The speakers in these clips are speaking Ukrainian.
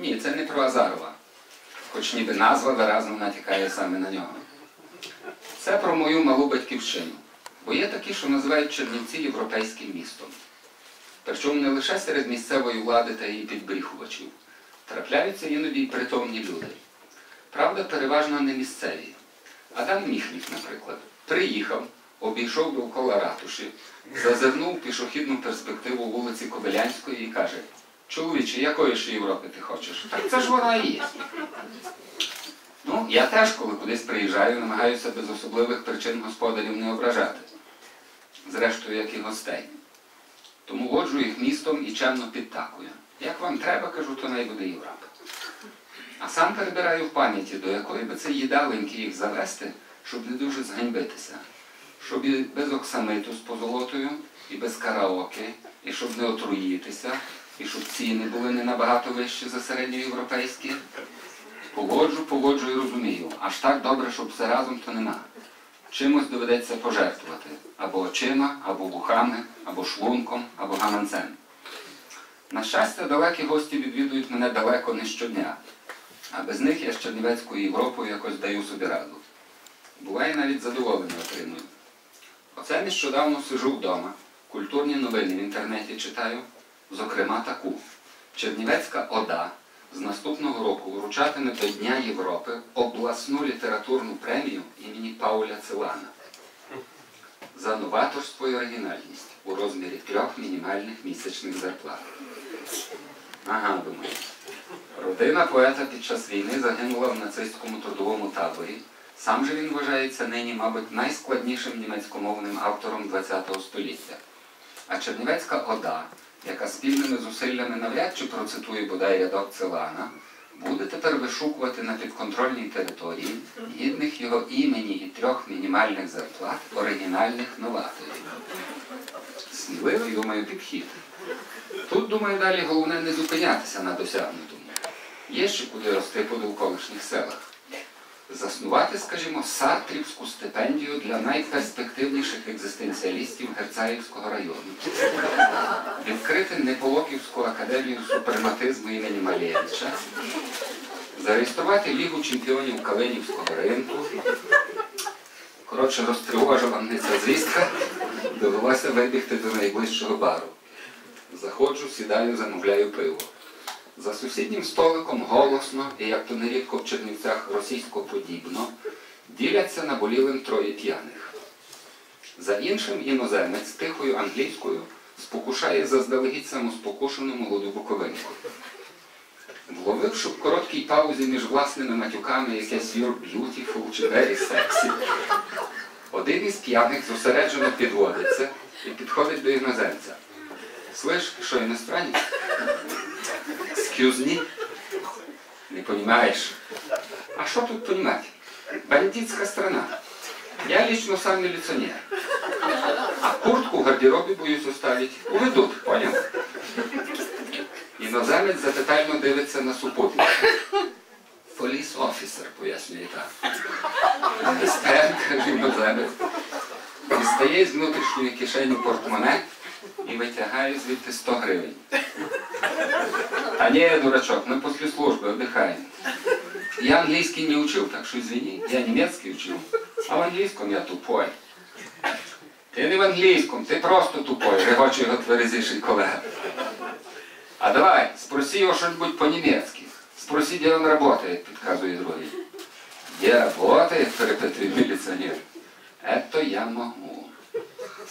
Ні, це не про Азарова. Хоч ніби назва виразно натякає саме на нього. Це про мою малу батьківщину. Бо є такі, що називають Чернівці європейським містом. Причому не лише серед місцевої влади та її підбріхувачів. Трапляються іноді й притомні люди. Правда, переважно не місцеві. Адам Міхлік, наприклад, приїхав, обійшов довкола ратуші, зазирнув пішохідну перспективу вулиці Кобилянської і каже: Чоловіче, якої ж Європи ти хочеш? Так це ж вона і є. Ну, я теж, коли кудись приїжджаю, намагаюся без особливих причин господарів не ображати. Зрештою, як і гостей. Тому воджу їх містом і чемно підтакую. Як вам треба, кажу, то най буде Європа. А сам перебираю в пам'яті, до якої би це їдалиньки їх завести, щоб не дуже зганьбитися. Щоб і без оксамиту з позолотою, і без караоке, і щоб не отруїтися, і щоб ціни були не набагато вищі за середньоєвропейські. Погоджу, погоджу і розумію. Аж так добре, щоб все разом, то нема. Чимось доведеться пожертвувати. Або очима, або вухами, або шлунком, або гаманцем. На щастя, далекі гості відвідують мене далеко не щодня. А без них я з Чернівецькою Європою якось даю собі раду. Буває навіть задоволення отримую. Оце нещодавно сижу вдома, культурні новини в інтернеті читаю, зокрема таку. Чернівецька ОДА з наступного року вручатиме до Дня Європи обласну літературну премію імені Пауля Целана за новаторство і оригінальність у розмірі трьох мінімальних місячних зарплат. Ага, думаю. Родина поета під час війни загинула в нацистському трудовому таборі. Сам же він вважається нині, мабуть, найскладнішим німецькомовним автором ХХ століття. А Чернівецька Ода, яка спільними зусиллями навряд чи процитує бодай рядок Целана, буде тепер вишукувати на підконтрольній території гідних його імені і трьох мінімальних зарплат оригінальних новаторів. Сміливий, думаю, підхід. Тут, думаю, далі головне не зупинятися на досягнутому. Є ще куди рости по довколишніх селах. Заснувати, скажімо, сартрівську стипендію для найперспективніших екзистенціалістів Герцаївського району. Відкрити Неполоківську академію суперматизму імені Малєвича. Зареєструвати Лігу чемпіонів Калинівського ринку. Коротше, розтривожила мене звістка, довелося вибігти до найближчого бару. Заходжу, сідаю, замовляю пиво. За сусіднім столиком голосно і, як то нерідко в Чернівцях російсько-подібно, діляться наболілим троє п'яних. За іншим іноземець тихою англійською спокушає заздалегідь самоспокушену молоду буковинку. Вловивши в короткій паузі між власними матюками якесь «You're beautiful» чи «Very sexy», один із п'яних зосереджено підводиться і підходить до іноземця. Слышь, що іностранець? Excuse me? Не понимаешь? А что тут понимать? Бандитская страна. Я лично сам милиционер. А куртку в гардеробі боюсь оставить. Уведуть, понял? Іноземець запитально дивиться на супутника. Поліс офісер, пояснює так. Стен, каже іноземець. Дістає з внутрішньої кишені портмоне і витягає звідти 100 гривень. А не, дурачок, мы после службы отдыхаем. Я английский не учил, так что извини, я немецкий учил. А в английском я тупой. Ти не в англійському, ти просто тупой, регоче його тверезіший колега. А давай, спроси його что-нибудь по-немецки. Спроси, где он работает, підказує другий. Где работает, перепитує милиционер. Это я могу.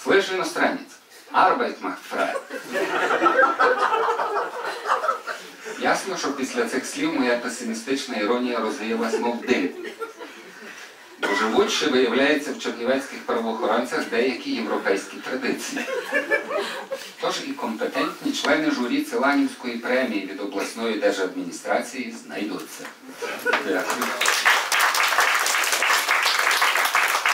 Слышь, иностранец, Arbeit macht frei. Ясно, що після цих слів моя песимістична іронія розвіялась, мов дим. Бо живуть виявляється, в чернівецьких правоохоронцях деякі європейські традиції. Тож і компетентні члени журі Целанівської премії від обласної держадміністрації знайдуться. Дякую.